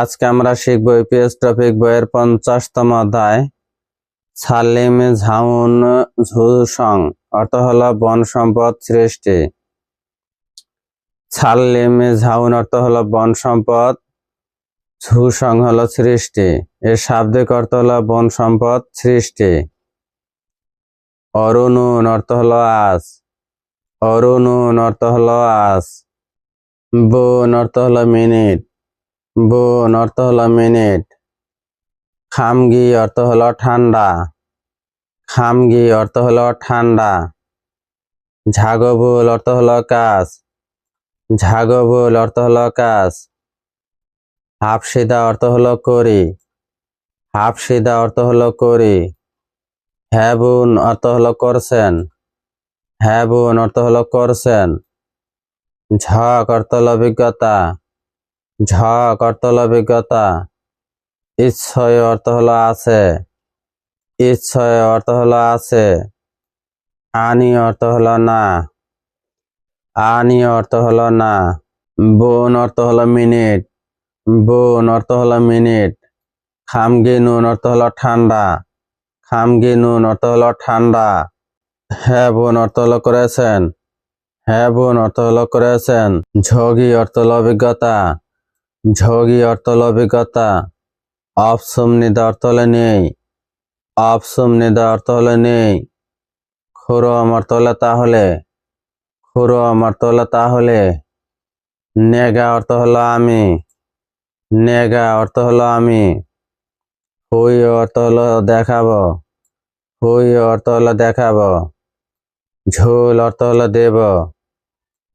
আজকে আমরা শিখব ইপিএস টপিক বইয়ের পঞ্চাশতম অধ্যায়। সালিম ঝাউন ঝুসং, অর্থ হলো বন সম্পদ সৃষ্টি। সালিম ঝাউন অর্থ হলো বন সম্পদ, ঝুসং হলো সৃষ্টি। এর শাব্দিক অর্থ হলো বন সম্পদ সৃষ্টি। অরুণুন অর্থ হলো আজ। অরুণুন অর্থ হলো আজ। বোন অর্থ হলো মিনিট। বোন অর্থ হলো মিনিট খামগি অর্থ হলো ঠান্ডা খামগি অর্থ হলো ঠান্ডা ঝাগবুল অর্থ হলো কাজ ঝাগবুল অর্থ হলো কাজ হাফসিদা অর্থ হলো করি হাফসিদা অর্থ হলো করি হ্যাবুন অর্থ হলো করছেন হ্যাবুন অর্থ হলো করছেন ঝক অর্থ হলো অভিজ্ঞতা ঝক অর্থ হলো অভিজ্ঞতা ইচ্ছয় অর্থ হলো আছে ইচ্ছয় অর্থ হলো আছে আনি অর্থ হলো না আনি অর্থ হলো না বোন অর্থ হলো মিনিট বোন অর্থ হলো মিনিট খামগি নুন অর্থ হলো ঠান্ডা খামগি নুন অর্থ হলো ঠান্ডা হ্যাঁ বোন অর্থ হলো করেছেন হ্যাঁ বোন অর্থ হলো করেছেন ঝগি অর্থ হলো অভিজ্ঞতা ঝগি অর্থ হলো অভিজ্ঞতা অপসুমনিদা অর্থ হলো নেই। অপসুমনিদা অর্থ হলো নেই। খুরম অর্থ হলো তাহলে। খুরম অর্থ হলো তাহলে। নেগা অর্থ হলো আমি। নেগা অর্থ হলো আমি। হুই অর্থ হলো দেখাবো। হুই অর্থ হলো দেখাবো। ঝোল অর্থ হলো দেব।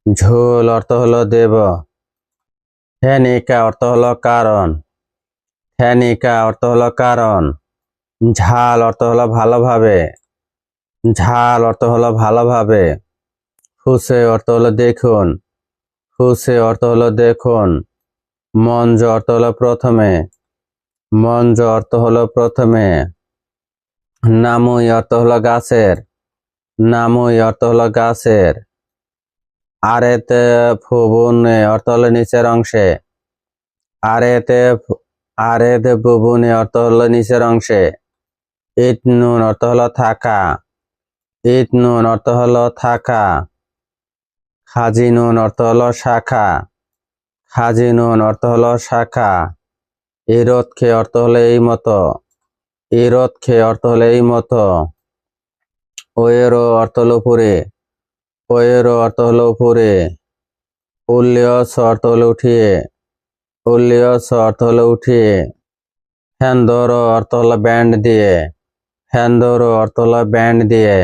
ঝোল অর্থ হলো দেব। হেনিকা অর্থ হলো কারণ হেনিকা অর্থ হলো কারণ ঝাল অর্থ হলো ভালোভাবে ঝাল অর্থ হলো ভালোভাবে হুসে অর্থ হলো দেখুন হুসে অর্থ হলো দেখুন মঞ্জ অর্থ হলো প্রথমে মঞ্জ অর্থ হলো প্রথমে নামুই অর্থ হলো গাছের নামুই অর্থ হলো গাছের আরেতে ফুবুনে অর্থ হলো নিচের অংশে। আরেতে আরেতে বুবুনে অর্থ হলো নিচের অংশে। ইট নুন অর্থ হলো থাকা। ইট নুন অর্থ হলো থাকা। খাজি নুন অর্থ হলো শাখা। খাজি নুন অর্থ হলো শাখা। ইরত খে অর্থ হলো এই মতো। ইরত খে অর্থ হলো এই মতো। ওয়েরো অর্থ হলো উপরে। ওয়েরো অর্থ হলো উপরে উল্লিয়স অর্থ হলো উঠিয়ে উল্লিয়স অর্থ হলো উঠিয়ে হ্যান্দর অর্থ হলো ব্যান্ড দিয়ে হ্যান্দর অর্থ হলো ব্যান্ড দিয়ে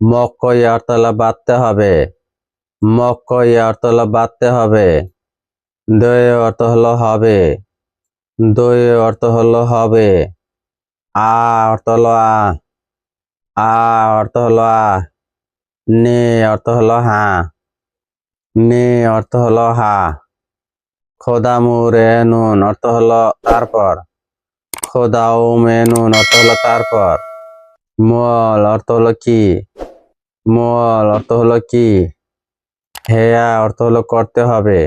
মক্কই অর্থ হলো বাঁধতে হবে মক্কই অর্থ হলো বাঁধতে হবে দয়ে অর্থ হলো হবে দয়ে অর্থ হলো হবে আ অর্থ হলো আ আ অর্থ হলো আ নে অর্থ হলো হা নে অর্থ হলো হা খোদামু রে নুন অর্থ হলো তারপর খোদাও মে নুন অর্থ হলো তারপর মল অর্থ হলো কি মল অর্থ হলো কি হেয়া অর্থ হলো করতে হবে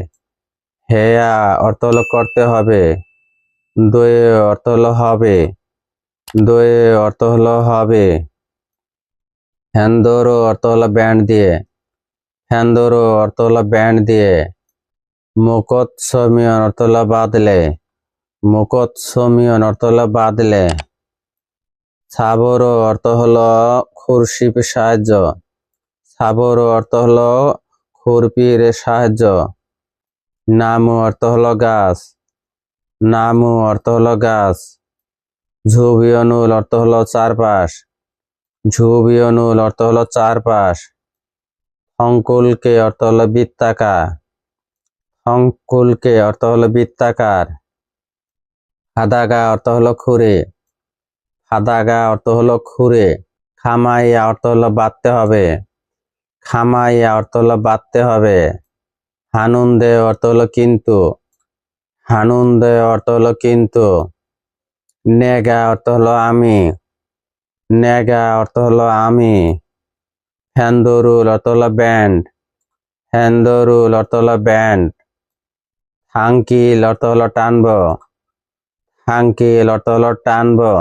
হেয়া অর্থ হলো করতে হবে দয়ে অর্থ হলো হবে দয়ে অর্থ হলো হবে হ্যান্দোরো অর্থ হলো ব্যান্ড দিয়ে। হ্যান্দোরো অর্থ হলো ব্যান্ড দিয়ে। মুকৎসমিয়ন অর্থ হলো বাদলে। মুকৎসমিয়ন অর্থ হলো বাদলে। সাবরো অর্থ হলো খুরশিপ সাহায্য। সাবরো অর্থ হলো খুরপির সাহায্য। নামু অর্থ হলো গাছ। নামু অর্থ হলো গাছ। ঝুবিয়নুল অর্থ হলো চারপাশ। ঝুবিয়নুল অর্থ হলো চারপাশ অঙ্কুলকে অর্থ হলো বৃত্তাকার অঙ্কুলকে অর্থ হলো বৃত্তাকার হাদাগা অর্থ হলো খুরে হাদাগা অর্থ হলো খুরে খামাইয়া অর্থ হলো বাঁধতে হবে খামাইয়া অর্থ হলো বাঁধতে হবে হানুন্দে অর্থ হলো কিন্তু হানুন্দে অর্থ হলো কিন্তু নেগা অর্থ হলো আমি নেগা অর্থ হলো আমি। হ্যান্দরুল অর্থ হলো ব্যান্ড। হ্যান্দরুল অর্থ হলো ব্যান্ড। থাঙ্কিল অর্থ হলো টানব। থাঙ্কিল অর্থ হলো টানবো।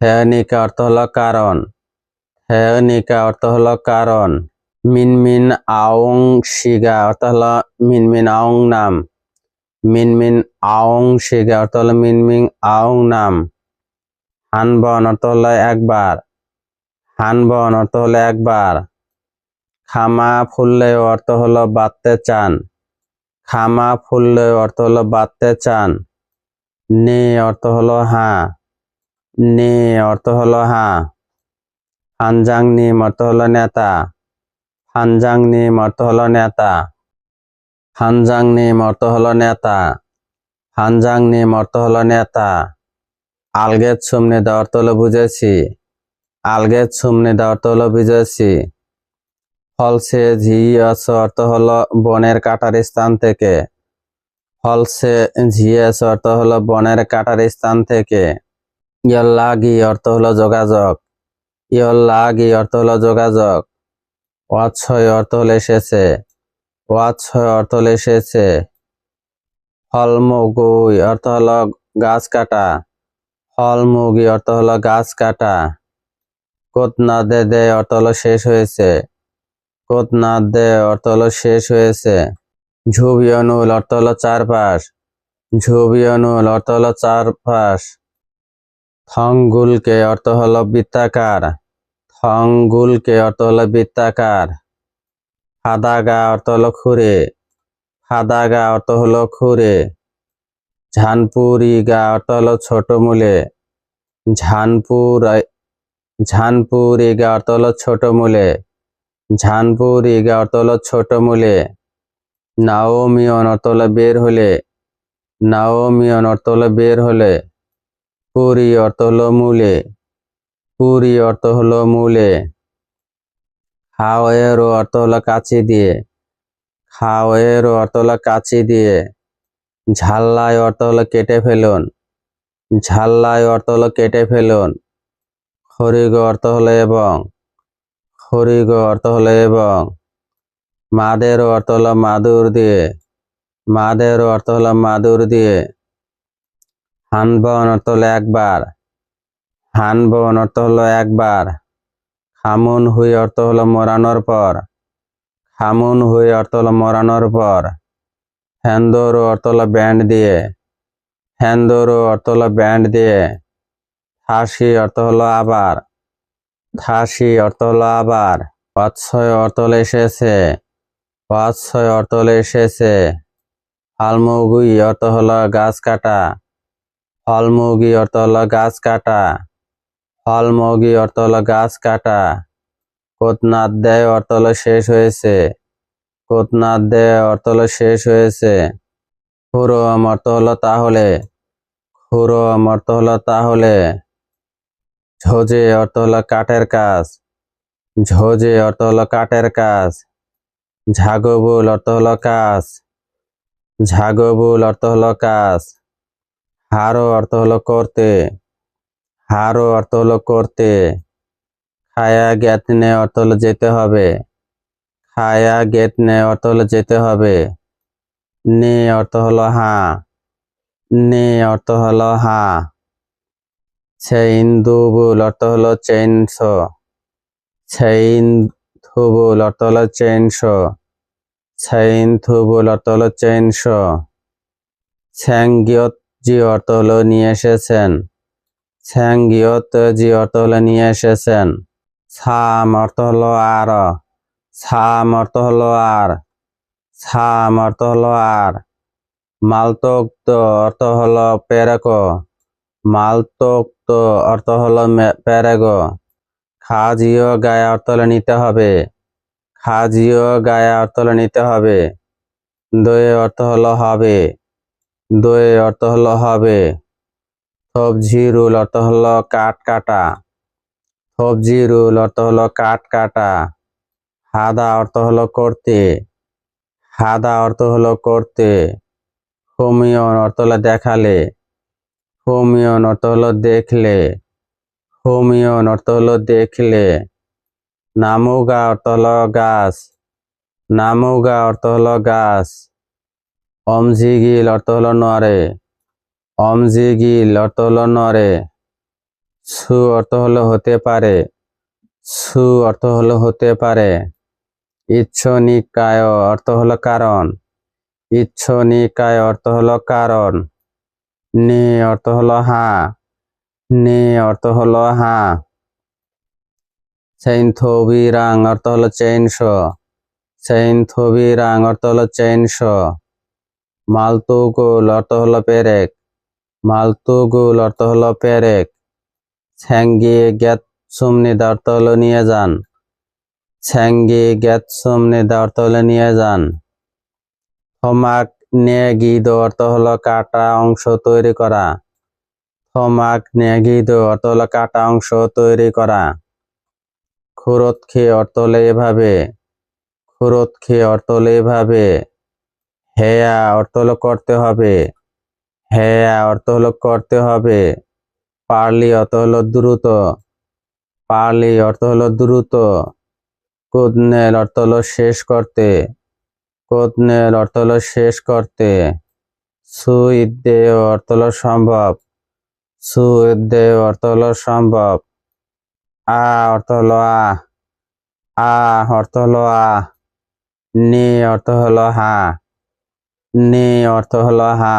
থেয়নিকা অর্থ হলো কারণ। থেয়নিকা অর্থ হলো কারণ। মিনমিন আউং শিগা অর্থ হলো মিনমিন আউং নাম। মিনমিন আউং শিগা অর্থ হলো মিনমিন আউং নাম। হানবন অর্থ হলো একবার হানবন অর্থ হলো একবার খামা ফুললে অর্থ হলো বাঁধতে চান খামা ফুললে অর্থ হলো বাঁধতে চান নে অর্থ হলো হ্যাঁ নে অর্থ হলো হ্যাঁ হানজাং নিম অর্থ হলো নেতা হানজাং নিম অর্থ হলো নেতা হানজাং নিম অর্থ হলো নেতা হানজাং নিম অর্থ হলো নেতা আলগেত সুমনে দেওয়ার হলো বুঝেছি। আলগেত সুমনে দেওয়ার হলো বুঝেছি। ফলসে ঝি অস অর্থ হলো বনের কাটার স্থান থেকে। ফলসে ঝিএস অর্থ হলো বনের কাটার স্থান থেকে। ইয়ল্লাগি অর্থ হলো যোগাযোগ। ইয়ল্লাগি অর্থ হলো যোগাযোগ। অক্ষয় অর্থ হলো এসেছে। অক্ষয় অর্থ হলো এসেছে। ফলমুগুই অর্থ হলো গাছ কাটা। ফলমুগি অর্থ হলো গাছ কাটা। কোতনা দে দে অর্থ হলো শেষ হয়েছে। কোতনা দে অর্থ হলো শেষ হয়েছে। ঝুবিয়নুল অর্থ হলো চারপাশ। ঝুবিয়নুল অর্থ হলো চারপাশ। থংগুলকে অর্থ হলো বৃত্তাকার। থংগুলকে অর্থ হলো বৃত্তাকার। ফাদাগা অর্থ হলো খুরে ফাদাগা অর্থ হলো খুরে ঝানপুরি গা হলো ছোট মূলে। ঝানপুর, ঝানপুরি গা হলো ছোট মূলে। ঝানপুরি গা হলো ছোট মূলে। নাওমিয়ন হলো বের হলে। নাওমিয়ন হলো বের হলে। পুরি অর্থ মূলে। পুরি অর্থ হলো মূলে। খাওয়ের অর্থ কাছি দিয়ে। খাওয়ের অর্থ কাছি দিয়ে। ঝাল্লাই অর্থ হলো কেটে ফেলুন ঝাল্লায় অর্থ হলো কেটে ফেলুন খরিগ অর্থ হলো এবং খরিগ অর্থ হলো এবং মাদের অর্থ হলো মাদুর দিয়ে মাদের অর্থ হলো মাদুর দিয়ে হানবন অর্থ হলো একবার হানবন অর্থ হলো একবার খামুন হুই অর্থ হলো মরানোর পর খামুন হুই অর্থ হলো মরানোর পর হ্যান্দোরো অর্থ হলো ব্যান্ড দিয়ে হ্যান্দোরো অর্থ হলো ব্যান্ড দিয়ে থাসি অর্থ হলো আবার থাসি অর্থ হলো আবার পাঁচশয় অর্থ হলো এসেছে পাঁচশয় অর্থ হলো এসেছে ফালমুগুই অর্থ হলো গাছ কাটা ফলমুগি অর্থ হলো গাছ কাটা ফলমুগি অর্থ হলো গাছ কাটা, কোতনাথ দেয় অর্থ হলো শেষ হয়েছে। কোতনাথ দেয় অর্থ হলো শেষ হয়েছে খুরম অর্থ হলো তাহলে খুরম অর্থ হলো তাহলে ঝোজে অর্থ হলো কাঠের কাজ ঝোজে অর্থ হলো কাঠের কাজ ঝাগবুল অর্থ হলো কাজ ঝাগবুল অর্থ হলো কাজ হারো অর্থ হলো করতে হারো অর্থ হলো করতে খায়া জ্ঞাতনে অর্থ হলো যেতে হবে খায়া নে, অর্থ হলো যেতে হবে। নে, অর্থ হলো হ্যাঁ নে, অর্থ হলো হ্যাঁ চেইন দুবুল অর্থ হলো চেইন থুবুল অর্থ হলো চেইন থুবুল অর্থ হলো চেইনশো। স্যাংগিয়ত জি অর্থ হলো নিয়ে এসেছেন। স্যাংগিয়ত জি অর্থ হলো নিয়ে এসেছেন। সাম অর্থ হলো আর। সাম অর্থ হলো আর সাম অর্থ হলো আর। মালতোক্ত অর্থ হলো পেরেকো। মালতোক্ত অর্থ হলো পেরেগো। খাজিও গায়ে অর্থ হলো নিতে হবে। খাজিও গায়ে অর্থ হলো নিতে হবে। দয়ে অর্থ হলো হবে। দয়ে অর্থ হলো হবে। সবজি রুল অর্থ হলো কাঠ কাটা। সবজি রুল অর্থ হলো কাঠ কাটা। হাদা অর্থ হলো করতে হাদা অর্থ হলো করতে হোমিয়ন অর্থ হলো দেখালে হোমিয়ন অর্থ হলো দেখলে হোমিয়ন অর্থ হলো দেখলে নামুগা অর্থ হলো গাছ নামুগা অর্থ হলো গাছ অমজিগিল অর্থ হলো নরে অমজিগিল অর্থ হলো নরে সু অর্থ হলো হতে পারে সু অর্থ হলো হতে পারে ইচ্ছনিকায় অর্থ হলো কারণ। ইচ্ছনিকায় অর্থ হলো কারণ। নে অর্থ হলো হা। নে অর্থ হলো হা। সেইনথবিরাং অর্থ হলো চেইনশ। সেইনথবিরাং অর্থ হলো চেইনশ। মালতুগুল অর্থ হলো পেরেক। মালতুগুল অর্থ হলো পেরেক। ছ্যাঙ্গি গ্যাত সুমনিদা অর্থ হলো নিয়ে যান। ছ্যাঙ্গি গ্যাত সুমনিদা অর্থ হলো নিয়ে যান। থমাক নেগিদ অর্থ হলো কাটা অংশ তৈরি করা। থমাক নেগিদ অর্থ হলো কাটা অংশ তৈরি করা। খুরত খেয়ে অর্থ এভাবে। খুরত খেয়ে অর্থ এভাবে। হেয়া অর্থ হলো করতে হবে। হেয়া অর্থ হলো করতে হবে। পারলি অর্থ হলো দ্রুত। পারলি অর্থ হলো দ্রুত। কুদনেল অর্থ হলো শেষ করতে, কুদনেল অর্থ হলো শেষ করতে। সুইদ্দেয় অর্থ হলো সম্ভব, সুইদ্দেয় অর্থ হলো সম্ভব। আ অর্থ হলো আ আ অর্থ হলো আ, নি অর্থ হলো হা, নি অর্থ হলো হা।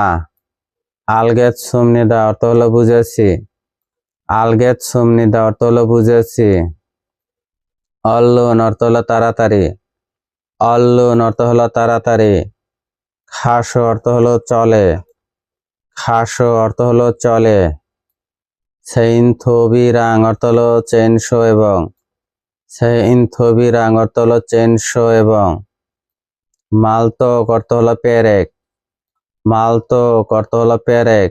আলগেত সুমনিদা অর্থ হলো বুঝেছি আলগেত সুমনিদা অর্থ হলো বুঝেছি। অল্লুন অর্থ হলো তাড়াতাড়ি। অল্লুন অর্থ হলো তাড়াতাড়ি। খাস অর্থ হলো চলে। খাস অর্থ হলো চলে। সেইনথবিরাং অর্থ হলো চেনশো এবং। সেইনথবিরাং অর্থ হলো চেনশো এবং। মালতক অর্থ হলো পেরেক। মালতক অর্থ হলো পেরেক।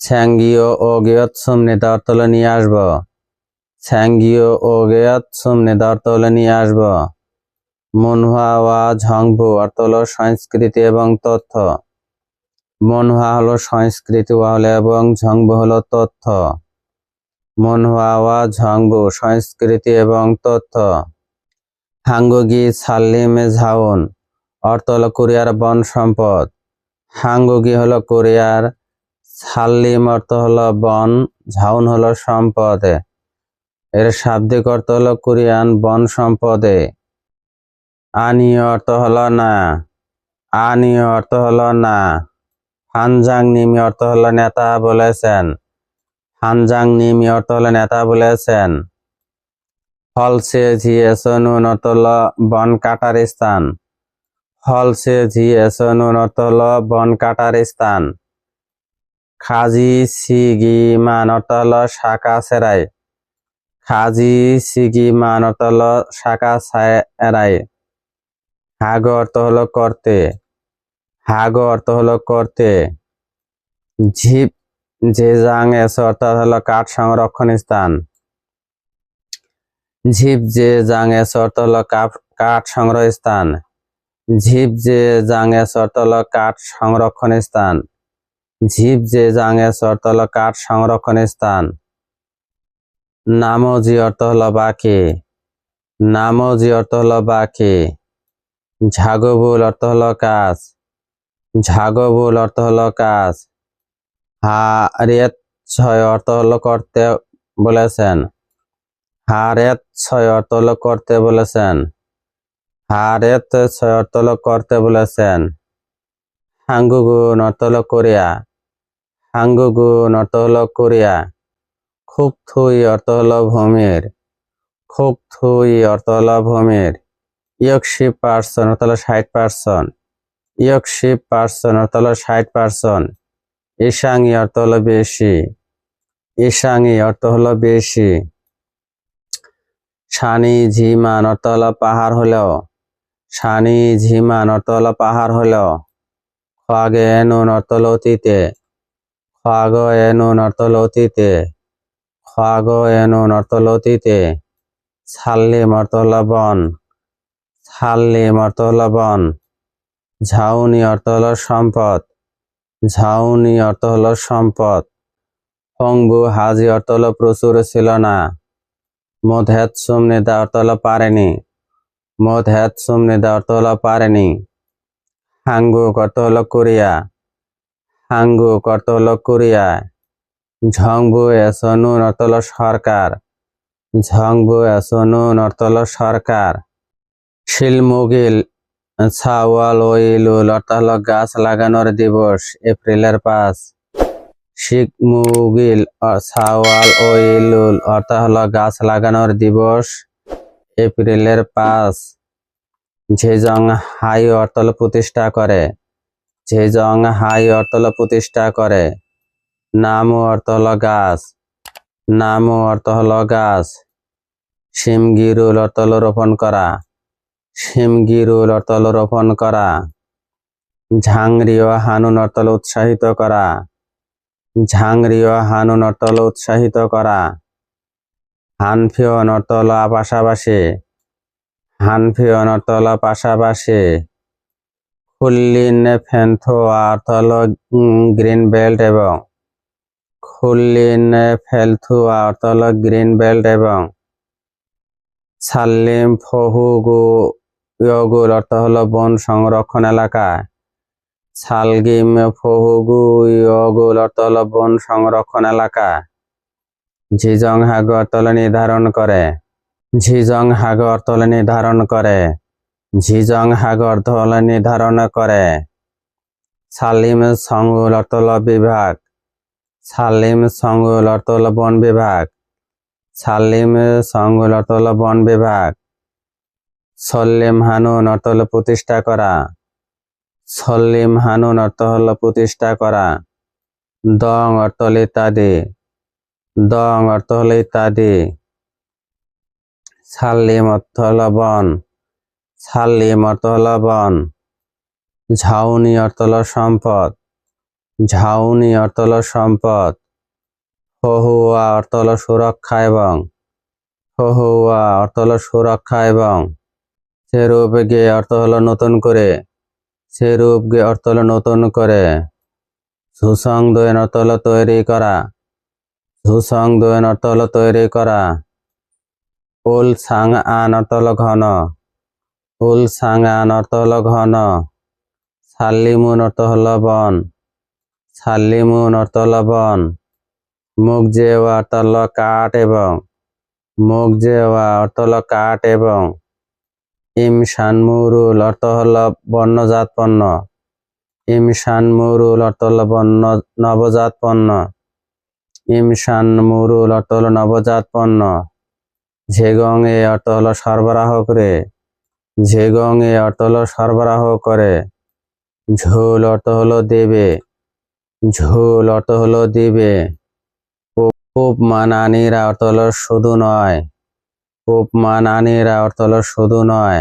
ছ্যাঙ্গিও ও গিয়ত সুমনিদা অর্থ হলো নিয়ে আসব। ছ্যাঙ্গিও ও গিয়ত সুমনিদা অর্থ নিয়ে আসব। মনহুয়া ওয়া ঝংবু অর্থ হলো সংস্কৃতি এবং তথ্য। মনহুয়া হলো সংস্কৃতি ওয়া হলো এবং ঝংবু হলো তথ্য। মনহুয়া ওয়া ঝংবু সংস্কৃতি এবং তথ্য। হাঙ্গুগি সাল্লিমে ঝাউন অর্থ হলো কোরিয়ার বন সম্পদ। হাঙ্গুগি হলো কোরিয়ার, সাল্লিম অর্থ হলো বন, ঝাউন হলো সম্পদে। এর শাব্দিক অর্থ হলো কোরিয়ান বন সম্পদে। আনি অর্থ হলো না। আনি অর্থ হলো না। হানজাং নিমি অর্থ হলো নেতা বলেছেন। হানজাং নিমি অর্থ হলো নেতা বলেছেন। হলসে ঝিয়েসনুন অর্থ হলো বন কাটার স্থান। হলসে ঝিয়েসনুন অর্থ হলো বন কাটার স্থান। খাজি সিগি মান অর্থ হলো শাখা সেরাই। খাজি সিগি মান অর্থ হলো শাখা সেরাই হাগ অর্থ হলো করতে হাগ অর্থ হলো করতে ঝিপ, যে জাং এস অর্থাৎ হলো কাঠ সংরক্ষণ স্থান। ঝিপ, যে জাং এস অর্থ হলো কাঠ- সংগ্রহ স্থান। ঝিপ, যে জাং এস অর্থ হলো কাঠ সংরক্ষণ স্থান। ঝিপ, যে জাং এস অর্থ হলো কাঠ সংরক্ষণ স্থান। নামজি অর্থ হলো বাকি। নামজি অর্থ হলো বাকি। ঝাগবুল অর্থ হলো কাজ ঝাগবুল অর্থ হলো কাজ হারেত ছয় অর্থ হলো করতে বলেছেন। হারেত ছয় অর্থ হলো করতে বলেছেন। হারেত ছয় অর্থ হলো করতে বলেছেন। হাঙ্গুগুন অর্থ হলো কোরিয়া। হাঙ্গুগুন অর্থ হলো কোরিয়া। খুব থুই অর্থ হলো ভূমির খুব থুই অর্থ হলো ভূমির ইয়কশিপ পার্সন অর্থ হলো ষাট পার্সন। ইয়কশিপ পার্সন অর্থ হলো ষাট পার্সন। ঈশাঙ্গি অর্থ হলো বেশি। ঈশাঙ্গি অর্থ হলো বেশি। শানি ঝিমান অর্থ হলো পাহাড় হলেও। শানি ঝিমান অর্থ হলো পাহাড় হলেও। খাগে এনুন অর্থ হলো অতীতে। খাগ এনুন অর্থ হলো অতীতে। খাগ এনুন অর্থ হলো অতীতে সাল্লিম অর্থ হলো বন সাল্লিম অর্থ হলো বন ঝাউনি অর্থ হলো সম্পদ, ঝাউনি অর্থ হলো সম্পদ। ফংবু হাজি অর্থ হলো প্রচুর ছিল না। মধেত সুমনিদা অর্থ হলো পারেনি। মধেত সুমনিদা অর্থ হলো পারেনি। হাঙ্গুক অর্থ হলো কোরিয়া, হাঙ্গুক অর্থ হলো কোরিয়া। ঝংবু এসনুন অর্থ হলো সরকার। ঝংবু এসনুন অর্থ হলো সরকার। শিলমুগিল সাওয়াল ওইলুল অর্থ হলো গাছ লাগানোর দিবস, এপ্রিলের পাঁচ। শিখ মুগিল অ- সাওয়াল ওইলুল অর্থ হলো গাছ লাগানোর দিবস, এপ্রিলের পাঁচ। ঝেজং হাই অর্থ হলো প্রতিষ্ঠা করে। ঝেজং হাই অর্থ হলো প্রতিষ্ঠা করে। নামু অর্থ হলো গাছ। নামু অর্থ হলো গাছ। শিমগিরুল অর্থ হলো রোপণ করা। শিমগিরুল অর্থ হলো রোপণ করা। ঝাংরিও হানুন অর্থ উৎসাহিত করা। ঝাংরিও হানুন অর্থ হলো উৎসাহিত করা। হানফিয়ন অর্থ হলো পাশাপাশি। হানফিয়ন অর্থ হলো পাশাপাশি। খুল্লিন ফেন্থোয়া অর্থ হলো গ্রিন বেল্ট এবং খুল্লিন, ফেলথুয়া অর্থ হলো গ্রিন বেল্ট এবং সাল্লিম ফহুগু ইয়গুল অর্থ হলো বন সংরক্ষণ এলাকা। সালগিম ফহুগু ইয়গুল অর্থ হলো বন সংরক্ষণ এলাকা। ঝিজং হাগ অর্থ নির্ধারণ করে। ঝিজং হাগ অর্থ নির্ধারণ করে। ঝিজং হাগ অর্থ নির্ধারণ করে। সালিম সংগুল অর্থ বিভাগ। সালিম সংগুল অর্থ হলো বন বিভাগ। সালিম সংগুল অর্থ হলো বন বিভাগ। সল্লিম হানুন অর্থ প্রতিষ্ঠা করা। সল্লিম হানুন অর্থ হলো প্রতিষ্ঠা করা। দং অর্থ ইত্যাদি। দং অর্থ হলো ইত্যাদি। সাল্লিম অর্থ হলো বন সাল্লিম অর্থ হলো বন ঝাউনি অর্থ সম্পদ। ঝাউনি অর্থ হলো সম্পদ। হহুয়া অর্থ হলো সুরক্ষা এবং হহুয়া অর্থল সুরক্ষা এবং সেরূপ গে অর্থ হলো নতুন করে। সেরূপ গে অর্থ হলো নতুন করে। সুসং দোয়েন অর্থ হলো তৈরি করা। সুসং দোয়েন অর্থ হলো তৈরি করা। উল সাং আন অর্থ হলো ঘন। উল সাং আন অর্থ হলো ঘন। সাল্লিমুন অর্থ হলো বন। সাল্লিমুন অর্থ হলো বন মুখ জেওয়া অর্থ কাঠ এবং, মুখ জেওয়া অর্থ কাঠ এবং। ইমশান মুরুল অর্থ হল বন্যজাত পণ্য। ইমশান মুরুল অর্থ হলো বন্য নবজাত পণ্য। ইমশান মুরুল অর্থ হলো নবজাত পণ্য। ঝেগং এ অর্থ হলো সরবরাহ করে। ঝেগং এ অর্থ হলো সরবরাহ করে। ঝোল অর্থ হলো দেবে। ঝোল অর্থ হলো দিবে। পুপ মানানিরা অর্থ হলো শুধু নয়। পুপ মানানিরা অর্থ হলো শুধু নয়।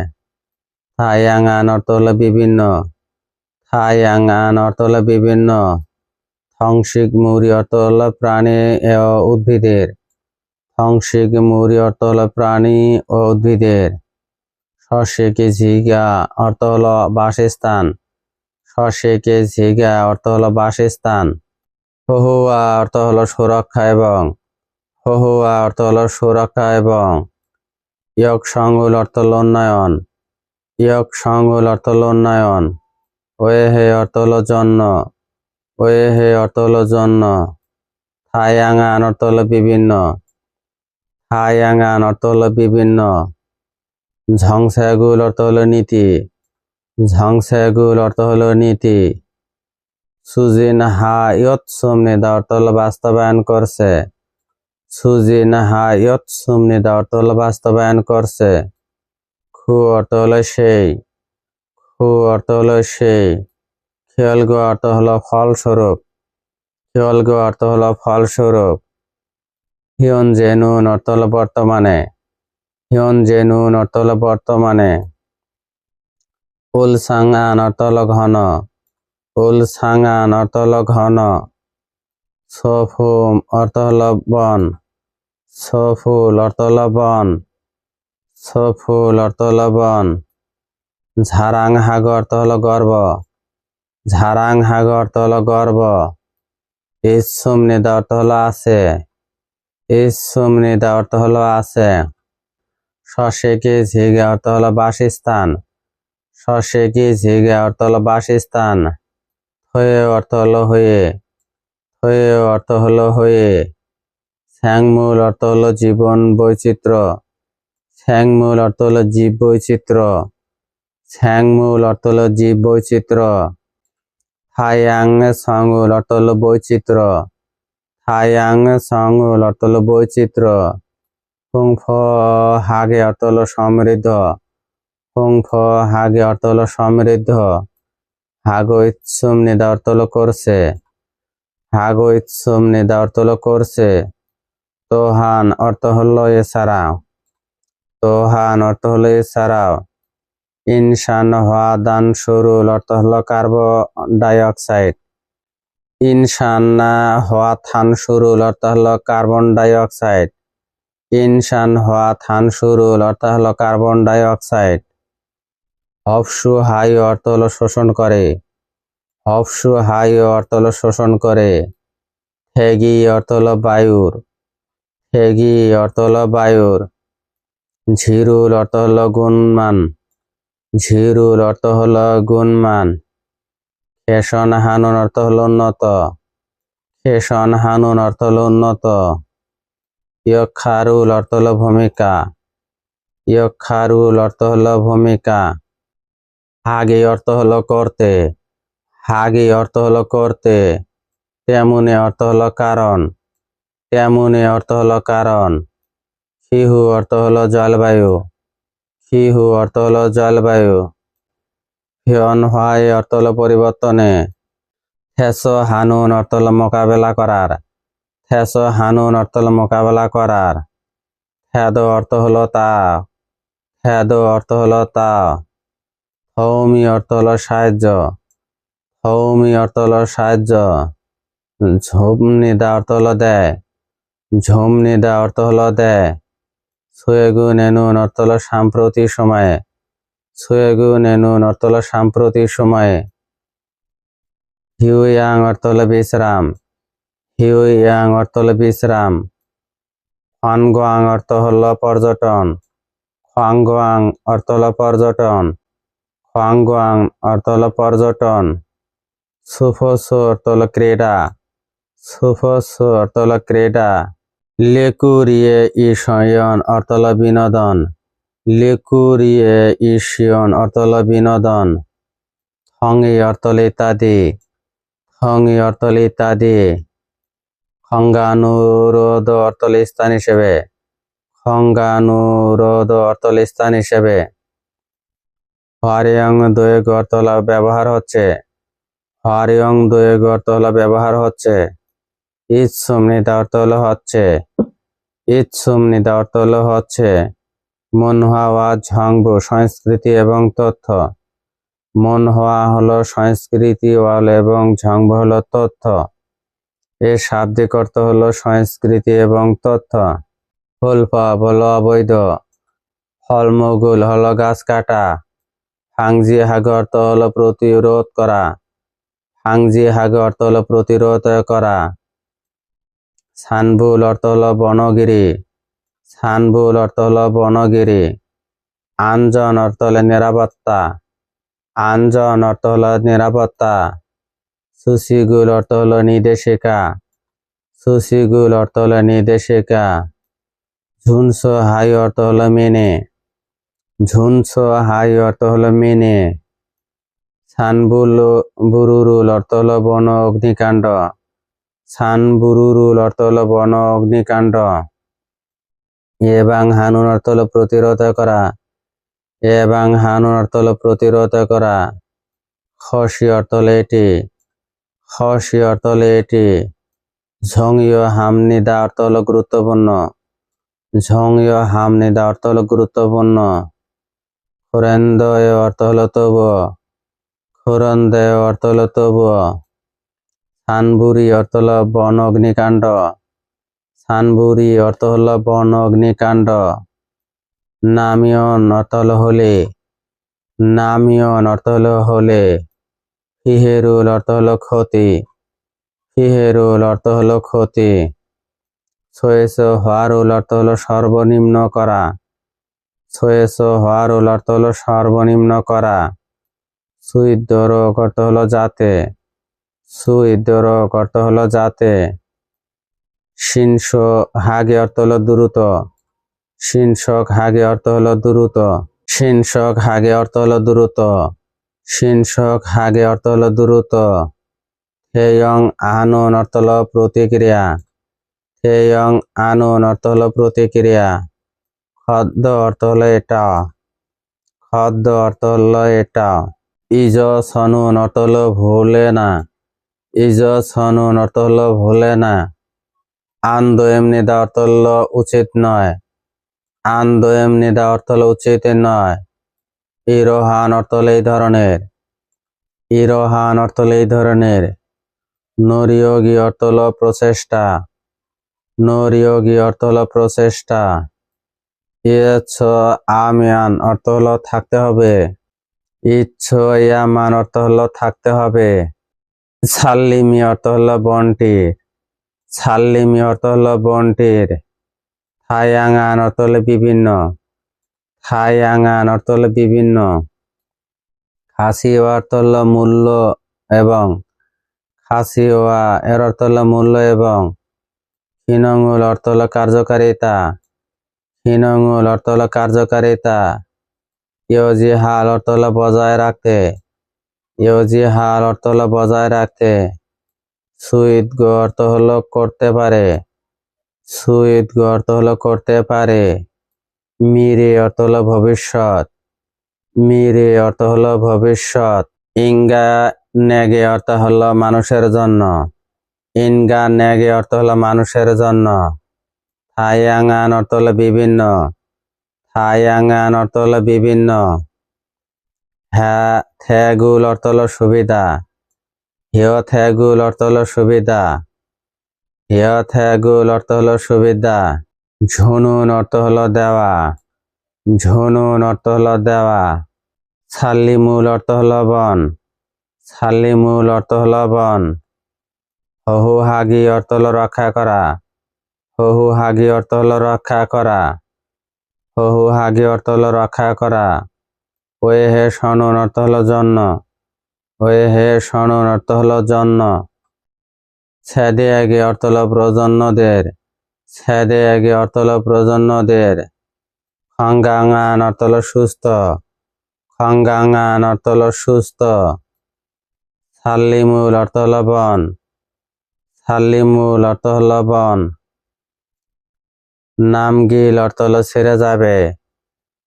থায়াঙ্গান অর্থ হলো বিভিন্ন। থায়াঙ্গান অর্থ হলো বিভিন্ন। থংসিক মুড়ি অর্থ হলো প্রাণী ও উদ্ভিদের। থংসিক মুড়ি অর্থ হলো প্রাণী ও উদ্ভিদের। সশেকে ঝিগা অর্থ হলো বাসস্থান। সশেকে ঝিগা অর্থ হলো বাসস্থান হহুয়া অর্থ হলো সুরক্ষা এবং হহুয়া অর্থ হলো সুরক্ষা এবং ইয়ক সংগুল অর্থ হলো উন্নয়ন ইয়ক সংগুল অর্থ হলো উন্নয়ন ওয়ে হে অর্থ হলো জন্য ওয়ে হে অর্থ হলো জন্য থায়াঙ্গান অর্থ হলো বিভিন্ন থায়াঙ্গান অর্থ হলো বিভিন্ন ঝংসাগুল অর্থ হলো নীতি ঝংসাগুল অর্থ হলো নীতি। সুজিন হা ইয়ত সুমনিদা অর্থ হলো বাস্তবায়ন করছে। সুজিন হা ইয়ত সুমনিদা অর্থ হলো বাস্তবায়ন করছে। খু অর্থ হলো সেই। খু অর্থ হলো সেই। খেয়ালগ অর্থ হলো ফলস্বরূপ। খেয়ালগ অর্থ হলো ফলস্বরূপ। হিয়ন জেনুন অর্থ হলো বর্তমানে। হিয়ন জেনুন অর্থ হলো বর্তমানে। সাঙ্গান অর্থ হলো ঘন সাঙ্গান অর্থ হলো ঘন। সফুম অর্থ হলো বন, সফুল অর্থ হলো বন, সফুল অর্থ হলো বন। ঝারাং হাগ অর্থ হলো গর্ব, ঝারাং হাগর হলো গর্ব। ইসুম নিদা অর্থ আছে ইসুম নিদা অর্থ আছে। সশেকে ঝিগে অর্থ হলো বাসস্থান সর্ষে কি ঝিগে অর্থ হলো বাসস্থান? হয়ে অর্থ হলো হয়ে হয়ে অর্থ হলো হয়ে শ্যাংমূল অর্থ হলো জীবন বৈচিত্র্য। শ্যাংমূল অর্থ হলো জীব বৈচিত্র্য। শ্যাংমূল অর্থ হলো জীব বৈচিত্র্য। থায়াং সঙ্গুল অর্থ হলো বৈচিত্র্য। থায়াং সঙ্গুল অর্থ হলো বৈচিত্র্য। ফ হাগে অর্থ হলো সমৃদ্ধ। ফ হাগে অর্থ হলো সমৃদ্ধ। হাগো ইৎসুম, নিদা অর্থ হলো করছে। হাগো ইৎসুম, নিদা অর্থ হলো করছে। তোহান অর্থ হলো এছাড়াও তোহান অর্থ হলো এছাড়াও। ইনসান হওয়া দান সরুল অর্থ হলো কার্বন ডাই অক্সাইড ইনসান হওয়া থান সরুল অর্থ হলো কার্বন ডাই অক্সাইড ইনসান হওয়া থান সরুল অর্থ হলো কার্বন ডাই অক্সাইড হফসু হাই অর্থ হলো শোষণ করে হফসু হাই অর্থ হলো শোষণ করে হেগি অর্থ হলো বায়ুর হেগি অর্থ হলো বায়ুর ঝিরুল অর্থ হলো গুণমান ঝিরুল অর্থ হল গুণমান খেসন হানুন অর্থ হল উন্নত খেসন হানুন অর্থ হলো উন্নত ইয়ক্ষারুল অর্থ হলো ভূমিকা ইয়ক্ষারুল অর্থ হল ভূমিকা হাগি অর্থ হলো করতে হাগি অর্থ হলো করতে তেমনি অর্থ হলো কারণ তেমনি অর্থ হলো কারণ শিহু অর্থ হলো জলবায়ু শিহু অর্থ হলো জলবায়ু হিয়ন হাই অর্থ হলো পরিবর্তনে থেস হানুন অর্থ হলো মোকাবেলা করার থেস হানুন অর্থ হলো মোকাবেলা করার থেদ অর্থ হলো তা থেদ অর্থ হলো তা হৌমি অর্থ হলো সাহায্য। হৌমি অর্থ হলো সাহায্য। ঝুমনিদা অর্থ হলো দেয়। ঝুমনিদা অর্থ হলো দেয়। সুয়েগু নেনুন অর্থ হলো সাম্প্রতিক সময়ে। সুয়েগু নেনুন অর্থ হলো সাম্প্রতিক সময়ে। হিউয়াং অর্থ হলো বিশ্রাম। হিউয়াং অর্থ হলো বিশ্রাম। খানগোয়াং অর্থ হলো পর্যটন। খানগোয়াং অর্থ হলো পর্যটন। খানগোয়াং অর্থ হলো পর্যটন। সুফসু অর্থ হলো ক্রীড়া সুফসু অর্থ হলো ক্রীড়া লেকুরিয়ে ইশয়ন অর্থ হলো বিনোদন। লেকুরিয়ে ইশিয়ন অর্থ হলো বিনোদন। থংই অর্থ হলো ইত্যাদি। থংই অর্থ হলো ইত্যাদি। খঙ্গানুরোধ অর্থ হলো স্থান হিসেবে। খঙ্গানুরোধ অর্থ হলো স্থান হিসেবে। হরিয়ং দোয়েগ অর্থ হলো ব্যবহার হচ্ছে। হরিয়ং দোয়েগ অর্থ হলো ব্যবহার হচ্ছে। ইৎসুমনিদা অর্থ হলো হচ্ছে। ইৎসুমনিদা অর্থ হলো হচ্ছে মনহাওয়া ঝংবু, সংস্কৃতি এবং তথ্য। মনহোয়া হলো সংস্কৃতি ওয়াল এবং ঝংব হলো তথ্য। এর শাব্দিক অর্থ হলো সংস্কৃতি এবং তথ্য। ফুলপা হলো অবৈধ। ফলমগুল হলো গাছ কাটা। হাংজি হাগ অর্থ হলো প্রতিরোধ করা। হাংজি হাগ অর্থ হলো প্রতিরোধ করা। সানবুল অর্থ হলো বনগিরি। সানবুল অর্থ হলো বনগিরি। আঞ্জন অর্থ হলো নিরাপত্তা। আঞ্জন অর্থ হলো নিরাপত্তা। সুশিগুল অর্থ হলো নির্দেশিকা। সুশিগুল অর্থ হলো নির্দেশিকা। ঝুনসো হাই অর্থ হলো মেনে। ঝুনসো হাই অর্থ হলো মেনে। সানবুল, বুরুরুল অর্থ হলো বন অগ্নিকাণ্ড। সানবুরুরুল অর্থ হলো বন অগ্নিকাণ্ড। এবং হানুন অর্থ হলো প্রতিরোধ করা। এবং হানুন অর্থ হলো প্রতিরোধ করা। খসি অর্থ হলো এটি। খসি অর্থ হলো এটি। ঝংীয় হামনিদা অর্থ হলো গুরুত্বপূর্ণ। ঝংীয় হামনিদা অর্থ হলো গুরুত্বপূর্ণ। খুরেন্দয় অর্থ হলো তবুও খুরন্দয় অর্থ হলো তবুও সানবুরি অর্থ হলো বন অগ্নিকাণ্ড। সানবুরি অর্থ হলো বন অগ্নিকাণ্ড। নামিয়ন অর্থ হলো হলে। নামিয়ন অর্থ হলো হলে। ফিহেরুল অর্থ হলো ক্ষতি। ফিহেরুল অর্থ হলো ক্ষতি। ছয়েস হারুল অর্থ হলো সর্বনিম্ন করা। ছয়েস হারুল অর্থ হলো সর্বনিম্ন করা। সুইদরক অর্থ হলো যাতে। সুইদরক অর্থ হলো যাতে। শিনস হাগে অর্থ হলো দ্রুত। শিনসক হাগে অর্থ হলো দ্রুত। শিনসক হাগে অর্থ হলো দ্রুত। শিনসক হাগে অর্থ হলো দ্রুত। হেয়ং আনুন অর্থ হলো প্রতিক্রিয়া। হেয়ং আনুন অর্থ হলো প্রতিক্রিয়া। খদ্দ অর্থ হলো এটা খদ্দ অর্থ হলো এটা ইজ সনুন অর্থ হলো ভুলে না ইজ সনুন অর্থ হলো ভুলে না আন্দ এমনিদা অর্থ হলো উচিত নয় আন্দ এমনিদা অর্থ হলো উচিত নয় ইরোহান অর্থ হলো এই ধরনের ইরোহান অর্থ হলো এই ধরনের নরিয়োগী অর্থ হলো প্রচেষ্টা নরিয়োগী অর্থ হলো প্রচেষ্টা ইয়েছ আমিয়ান, অর্থ হলো থাকতে হবে। ইচ্ছ ইয়ামান অর্থ হলো থাকতে হবে। সাল্লিমি, অর্থ হলো বন্টির সাল্লিমি, অর্থ হলো বন্টির। থায়াঙান অর্থ হলো বিভিন্ন। থায়াঙান অর্থ হলো বিভিন্ন। খাসিওয়া, অর্থ হলো মূল্য এবং। খাসিওয়া, এর অর্থ হলো মূল্য এবং। হিনঙ্গুল অর্থ হলো কার্যকারিতা। হিনঙ্গুল অর্থ হলো কার্যকারিতা। ইয়োজি হাল অর্থ হলো বজায় রাখতে। ইয়োজি হাল অর্থ হলো বজায় রাখতে। সুইদ গো অর্থ হলো করতে পারে। সুইদ গো অর্থ হলো করতে পারে। মিরে অর্থ হলো ভবিষ্যৎ। মিরে অর্থ হলো ভবিষ্যৎ। ইঙ্গা নেগে অর্থ হলো মানুষের জন্য। ইনগা নেগে অর্থ হলো মানুষের জন্য। থায়াঙান অর্থ হলো বিভিন্ন থায়াঙান অর্থ হলো বিভিন্ন হ্যাঁ থ্যাগুল অর্থ হলো সুবিধা হিয় থ্যাগুল অর্থ হলো সুবিধা হিয় থ্যাগুল অর্থ হলো সুবিধা ঝুনুন অর্থ হলো দেওয়া ঝুনুন অর্থ হলো দেওয়া সাল্লিমুল অর্থ হলো বন সাল্লিমুল অর্থ হলো বন হহু হাগি অর্থ হলো রক্ষা করা হহু হাগি অর্থ হলো রক্ষা করা। হহু হাগি অর্থ হলো রক্ষা করা। ওয়ে হে শনুন অর্থ হলো জন্য। ওয়ে হে শনুন অর্থ হলো জন্য। ছেদে আগে অর্থ হলো প্রজন্যদের ছেদে আগে অর্থ হলো প্রজন্যদের খঙ্গাঙান অর্থ হলো সুস্থ। খঙ্গাঙান অর্থ হলো সুস্থ। সাল্লিমুল অর্থ হলো বন। সাল্লিমুল অর্থ হলো বন। নামগিল অর্থ হলো ছেড়ে যাবে?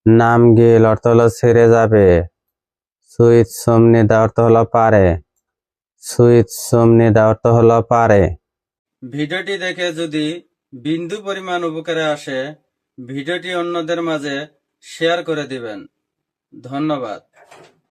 নামগিল অর্থ হলো ছেড়ে যাবে? সুইট সমনিদা অর্থ হলো পারে। সুইট সমনিদা অর্থ হলো পারে। ভিডিওটি দেখে যদি বিন্দু পরিমাণ উপকারে আসে, ভিডিওটি অন্যদের মাঝে শেয়ার করে দিবেন। ধন্যবাদ।